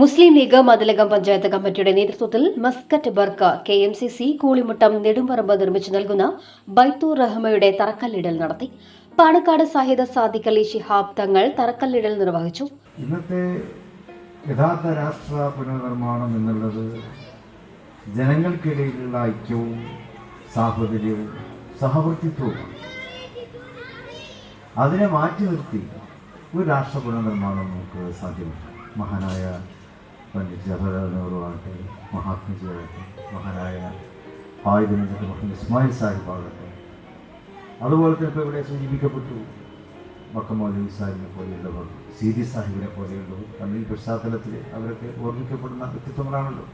മുസ്ലിം league Mathilakam panchayat കമ്മിറ്റിയുടെ നേതൃത്വത്തിൽ Muscat Barka K M C C Koolimuttam Nedumparambu നിർമ്മിച്ചു നൽകുന്ന ബൈത്തൂർ റഹ്മയുടെ തറക്കല്ലിടൽ നടത്തി. പാണക്കാട് സാഹിദ സാദിഖ് അലി ശിഹാബ് തങ്ങൾ തറക്കല്ലിടൽ നിർവഹിച്ചു. ഇന്നത്തെ യഥാർത്ഥ രാഷ്ട്ര പുനർനിർമ്മാണം എന്നുള്ളത് ജനങ്ങൾക്കിടയിലുള്ള ഐക്യവും സാഹോദര്യവും സഹവർത്തിത്വവും അതിനെ മാറ്റി നിർത്തി ഒരു രാഷ്ട്ര പുനർനിർമ്മാണം നമുക്ക് സാധ്യമല്ല. മഹാനായ പണ്ഡിറ്റ് ജവഹർലാൽ നെഹ്റു ആകട്ടെ മഹാത്മജി ആകട്ടെ മഹാനായ ആയുധനഗർ മുഹമ്മദ് ഇസ്മായിൽ സാഹിബ് ആകട്ടെ. അതുപോലെ തന്നെ ഇപ്പോൾ ഇവിടെ സൂചിപ്പിക്കപ്പെട്ടു മക്കമൗലി സാഹിബിനെ പോലെയുള്ളവർ സീതി സാഹിബിനെ പോലെയുള്ളവർ തമ്മിൽ പശ്ചാത്തലത്തിൽ അവരൊക്കെ ഓർമ്മിക്കപ്പെടുന്ന വ്യക്തിത്വങ്ങളാണല്ലോ.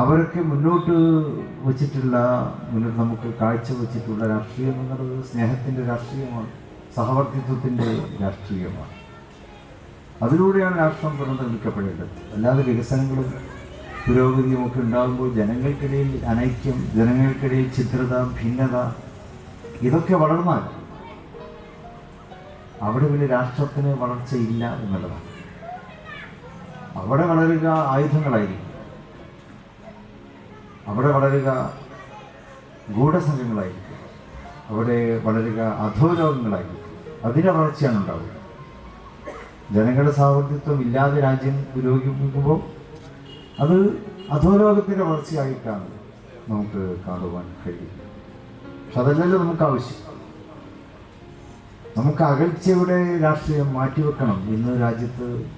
അവരൊക്കെ മുന്നോട്ട് വച്ചിട്ടുള്ള മുന്നോട്ട് നമുക്ക് കാഴ്ചവെച്ചിട്ടുള്ള രാഷ്ട്രീയം എന്നുള്ളത് സ്നേഹത്തിന്റെ രാഷ്ട്രീയമാണ് സഹവർത്തിത്വത്തിന്റെ രാഷ്ട്രീയമാണ്. അതിലൂടെയാണ് രാഷ്ട്രം പുനർനിർമ്മിക്കപ്പെടേണ്ടത്. അല്ലാതെ വികസനങ്ങളും പുരോഗതിയും ഒക്കെ ഉണ്ടാകുമ്പോൾ ജനങ്ങൾക്കിടയിൽ അനൈക്യം ജനങ്ങൾക്കിടയിൽ ചിത്രത ഭിന്നത ഇതൊക്കെ വളർന്നാൽ അവിടെ പിന്നെ രാഷ്ട്രത്തിന് വളർച്ചയില്ല എന്നുള്ളതാണ്. അവിടെ വളരുക ആയുധങ്ങളായിരിക്കും. അവിടെ വളരുക ഗൂഢസംഘങ്ങളായിരിക്കും. അവിടെ വളരുക അധോലോകങ്ങളായിരിക്കും. അതിന്റെ വളർച്ചയാണ് ഉണ്ടാവുക. ജനങ്ങളുടെ സാഹചര്യത്വം ഇല്ലാതെ രാജ്യം പുരോഗമിക്കുമ്പോൾ അത് അധോലോകത്തിന്റെ വളർച്ചയായിട്ടാണ് നമുക്ക് കാണുവാൻ കഴിയുന്നത് പക്ഷെ അതല്ലല്ലോ നമുക്ക് ആവശ്യം. നമുക്ക് അകൽച്ചയുടെ രാഷ്ട്രീയം മാറ്റിവെക്കണം ഇന്ന് രാജ്യത്ത്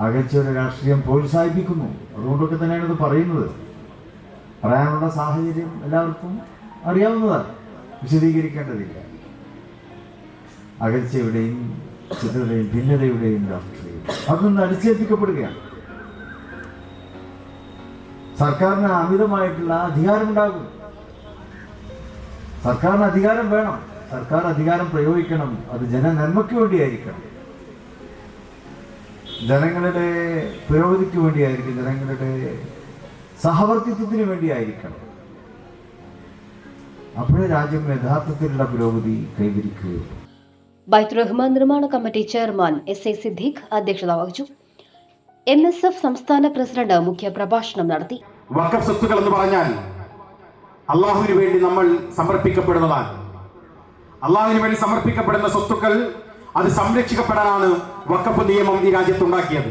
അകൽച്ചയുടെ രാഷ്ട്രീയം പ്രോത്സാഹിപ്പിക്കുന്നു. അതുകൊണ്ടൊക്കെ തന്നെയാണ് ഇത് പറയുന്നത്. പറയാനുള്ള സാഹചര്യം എല്ലാവർക്കും അറിയാവുന്നതാണ്. വിശദീകരിക്കേണ്ടതില്ല. അകൽച്ചയുടെയും ചിത്രതയും ഭിന്നതയുടെയും രാഷ്ട്രീയം. അതൊന്ന് അടിച്ചേൽപ്പിക്കപ്പെടുകയാണ്. സർക്കാരിന് അമിതമായിട്ടുള്ള അധികാരമുണ്ടാകും. സർക്കാരിന് അധികാരം വേണം. സർക്കാർ അധികാരം പ്രയോഗിക്കണം. അത് ജനനന്മയ്ക്ക് വേണ്ടിയായിരിക്കണം. ജനങ്ങളുടെ പുരോഗതിക്ക് വേണ്ടിയായിരിക്കും. ജനങ്ങളുടെ സഹവർത്തിത്വത്തിന് വേണ്ടിയായിരിക്കണം. അപ്പോഴേ രാജ്യം യഥാർത്ഥത്തിലുള്ള പുരോഗതി കൈവരിക്കുകയുള്ളൂ. ബൈത്തുർ റഹ്മാൻ നിർമ്മാണ committee chairman S A Siddique അധ്യക്ഷത വഹിച്ചു. എം എസ് എഫ് സംസ്ഥാന പ്രസിഡന്റ് മുഖ്യ പ്രഭാഷണം നടത്തി. സ്വത്തുക്കൾ എന്ന് പറഞ്ഞാൽ അള്ളാഹുവിന് വേണ്ടി നമ്മൾ സമർപ്പിക്കപ്പെടുന്നതാണ്. അള്ളാഹുവിന് വേണ്ടി സമർപ്പിക്കപ്പെടുന്ന സ്വത്തുക്കൾ അത് സംരക്ഷിക്കപ്പെടാനാണ് വഖഫ് നിയമം ഈ രാജ്യത്ത് രാജ്യത്തുണ്ടാക്കിയത്.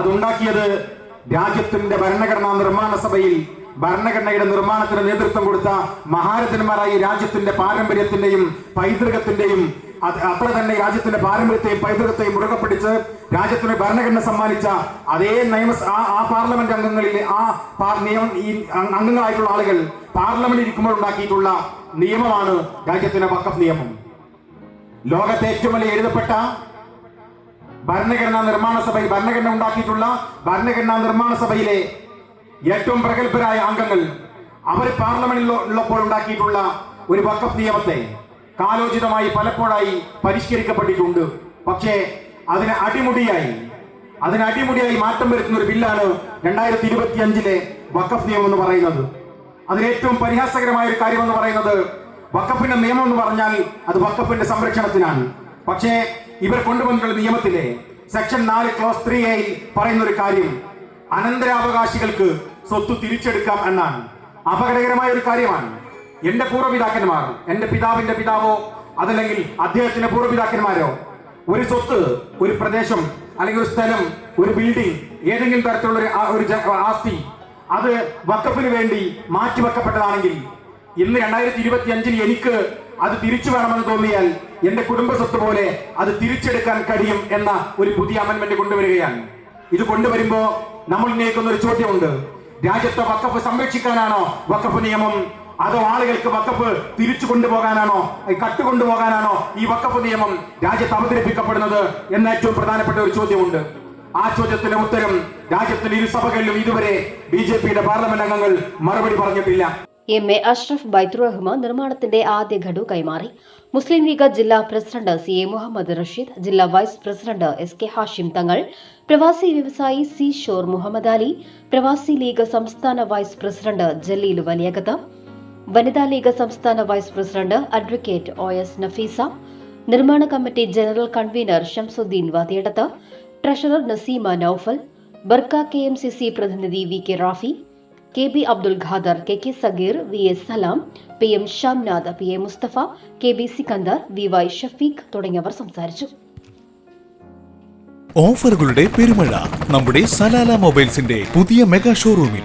അതുണ്ടാക്കിയത് രാജ്യത്തിന്റെ ഭരണഘടനാ നിർമ്മാണ സഭയിൽ ഭരണഘടനയുടെ നിർമ്മാണത്തിന് നേതൃത്വം കൊടുത്ത മഹാരഥന്മാരായി രാജ്യത്തിന്റെ പാരമ്പര്യത്തിന്റെയും പൈതൃകത്തിന്റെയും അത്ര തന്നെ രാജ്യത്തിന്റെ പാരമ്പര്യത്തെയും പൈതൃകത്തെയും മുറുകെ പിടിച്ച് രാജ്യത്തിന് ഭരണഘടന സമ്മാനിച്ച അതേ നിയമ ആ പാർലമെന്റ് അംഗങ്ങളിൽ ആ നിയമം ഈ അംഗ- അംഗങ്ങളായിട്ടുള്ള ആളുകൾ പാർലമെന്റിൽ ഇരിക്കുമ്പോൾ ഉണ്ടാക്കിയിട്ടുള്ള നിയമമാണ് രാജ്യത്തിന്റെ വക്കഫ് നിയമം. ലോകത്തെ ഏറ്റവും വലിയ എഴുതപ്പെട്ട ഭരണഘടനാ നിർമ്മാണ സഭയിൽ ഭരണഘടന ഉണ്ടാക്കിയിട്ടുള്ള ഭരണഘടനാ നിർമ്മാണ സഭയിലെ ഏറ്റവും പ്രഗത്ഭരായ അംഗങ്ങൾ അവർ പാർലമെന്റിൽ ഉള്ളപ്പോൾ ഉണ്ടാക്കിയിട്ടുള്ള ഒരു വക്കഫ് നിയമത്തെ കാലോചിതമായി പലപ്പോഴായി പരിഷ്കരിക്കപ്പെട്ടിട്ടുണ്ട്. പക്ഷേ അതിന് അടിമുടിയായി. അതിന് അടിമുടിയായി മാറ്റം വരുത്തുന്ന ഒരു ബില്ലാണ് രണ്ടായിരത്തി ഇരുപത്തി അഞ്ചിലെ വക്കഫ് നിയമം എന്ന് പറയുന്നത്. അതിൽ ഏറ്റവും പരിഹാസകരമായ ഒരു കാര്യം എന്ന് പറയുന്നത് വക്കഫിന്റെ നിയമം എന്ന് പറഞ്ഞാൽ അത് വക്കഫിന്റെ സംരക്ഷണത്തിനാണ്. പക്ഷേ ഇവർ കൊണ്ടുവന്നിട്ടുള്ള നിയമത്തിലെ സെക്ഷൻ നാല് ക്ലോസ് ത്രീ എയിൽ പറയുന്ന ഒരു കാര്യം അനന്തരാവകാശികൾക്ക് സ്വത്ത് തിരിച്ചെടുക്കാം എന്നാണ്. അപകടകരമായ ഒരു കാര്യമാണ്. എന്റെ പൂർവപിതാക്കന്മാർ എന്റെ പിതാവിന്റെ പിതാവോ അതല്ലെങ്കിൽ അദ്ദേഹത്തിന്റെ പൂർവപിതാക്കന്മാരോ ഒരു സ്വത്ത് ഒരു പ്രദേശം അല്ലെങ്കിൽ ഒരു സ്ഥലം ഒരു ബിൽഡിംഗ് ഏതെങ്കിലും തരത്തിലുള്ള ഒരു ആസ്തി അത് വക്കപ്പിന് വേണ്ടി മാറ്റിവെക്കപ്പെട്ടതാണെങ്കിൽ ഇന്ന് രണ്ടായിരത്തി ഇരുപത്തി അഞ്ചിൽ എനിക്ക് അത് തിരിച്ചു വേണമെന്ന് തോന്നിയാൽ എന്റെ കുടുംബ സ്വത്ത് പോലെ അത് തിരിച്ചെടുക്കാൻ കഴിയും എന്ന ഒരു പുതിയ അമൻമെന്റ് കൊണ്ടുവരികയാണ്. ഇത് കൊണ്ടുവരുമ്പോ നമ്മൾ ഉന്നയിക്കുന്ന ഒരു ചോദ്യമുണ്ട്. രാജ്യത്തെ വക്കഫ് സംരക്ഷിക്കാനാണോ വക്കഫ് നിയമം അതോ ആളുകൾക്ക് വക്കപ്പ് തിരിച്ചു കൊണ്ടുപോകാനാണോ? കട്ട് കൊണ്ടുപോകാനാണോ ഈ വക്കപ്പ് നിയമം രാജ്യത്ത് അവതരിപ്പിക്കപ്പെടുന്നത് എന്ന ഏറ്റവും പ്രധാനപ്പെട്ട ഒരു ചോദ്യമുണ്ട്. ആ ചോദ്യത്തിന് ഉത്തരം രാജ്യത്തിന്റെ ഇരുസഭകളിലും ഇതുവരെ ബി ജെ പിയുടെ പാർലമെന്റ് അംഗങ്ങൾ മറുപടി പറഞ്ഞിട്ടില്ല. എം എ അഷ്റഫ് ബൈത്തുർ നിർമ്മാണത്തിന്റെ ആദ്യ ഘടു കൈമാറി. മുസ്ലിം ലീഗ് ജില്ലാ president C A Muhammad Rasheed ജില്ലാ vice president S K Hashim Thangal പ്രവാസി വ്യവസായി സി ഷോർ മുഹമ്മദ് അലി പ്രവാസി ലീഗ് സംസ്ഥാന വൈസ് പ്രസിഡന്റ് ജലീൽ വലിയകത്ത് വനിതാ ലീഗ് സംസ്ഥാന vice president advocate O S Nafeesa നിർമ്മാണ committee general convener Shamsuddin Vathiyadath treasurer Naseema Noufal Barka K M C C പ്രതിനിധി V K Rafi K B Abdul Khader K K Sageer V S Salam P M Shamnath P A Mustafa K B Sikandar V Y Shafeeq തുടങ്ങിയവർ സംസാരിച്ചു. ഓഫറുകളുടെ പെരുമഴ നമ്മുടെ Salalah മൊബൈൽസിന്റെ പുതിയ mega ഷോറൂമിൽ.